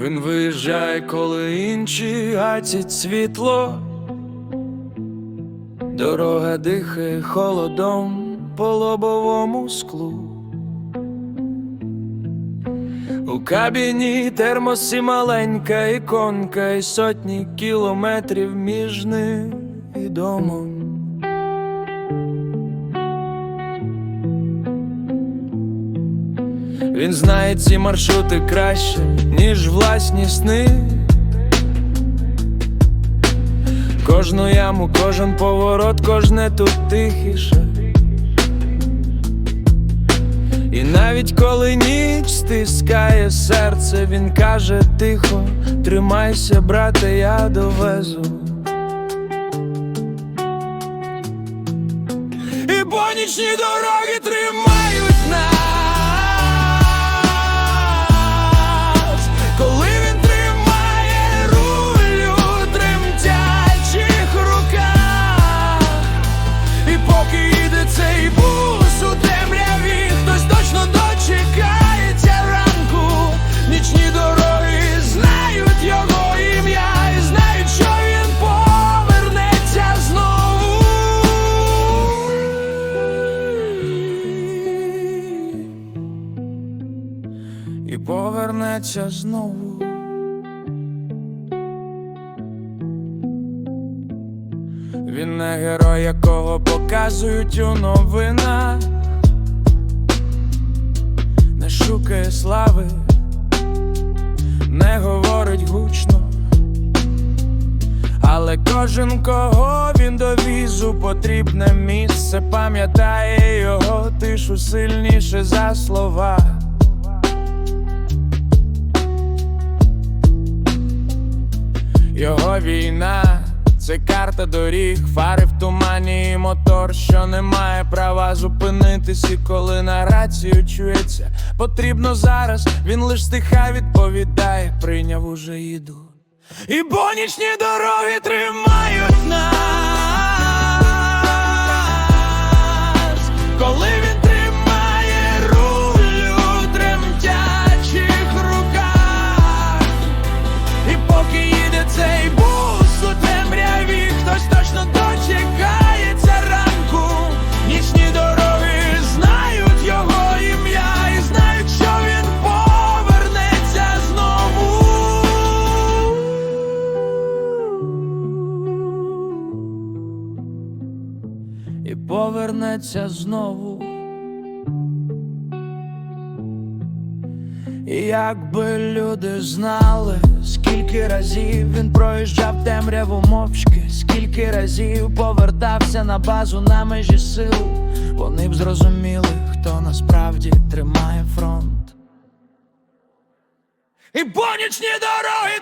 Він виїжджає, коли інші гасять світло. Дорога дихає холодом по лобовому склу. У кабіні термос і маленька іконка, і сотні кілометрів між ним і домом. Він знає ці маршрути краще, ніж власні сни. Кожну яму, кожен поворот, кожне тут тихіше. І навіть коли ніч стискає серце, він каже тихо, тримайся, брате, я довезу. І понічні дороги тримають повернеться знову. Він не герой, якого показують у новинах, не шукає слави, не говорить гучно, але кожен, кого він довіз у потрібне місце, пам'ятає його тишу сильніше за слова. Його війна це карта доріг, фари в тумані і мотор, що не має права зупинитись, і коли на рацію чується, потрібно зараз. Він лиш стиха відповідає, прийняв уже їду. І бонічні дороги тримають нас, І повернеться знову. І якби люди знали, скільки разів він проїжджав темряву мовчки, скільки разів повертався на базу на межі сил, вони б зрозуміли, хто насправді тримає фронт. І понічні дороги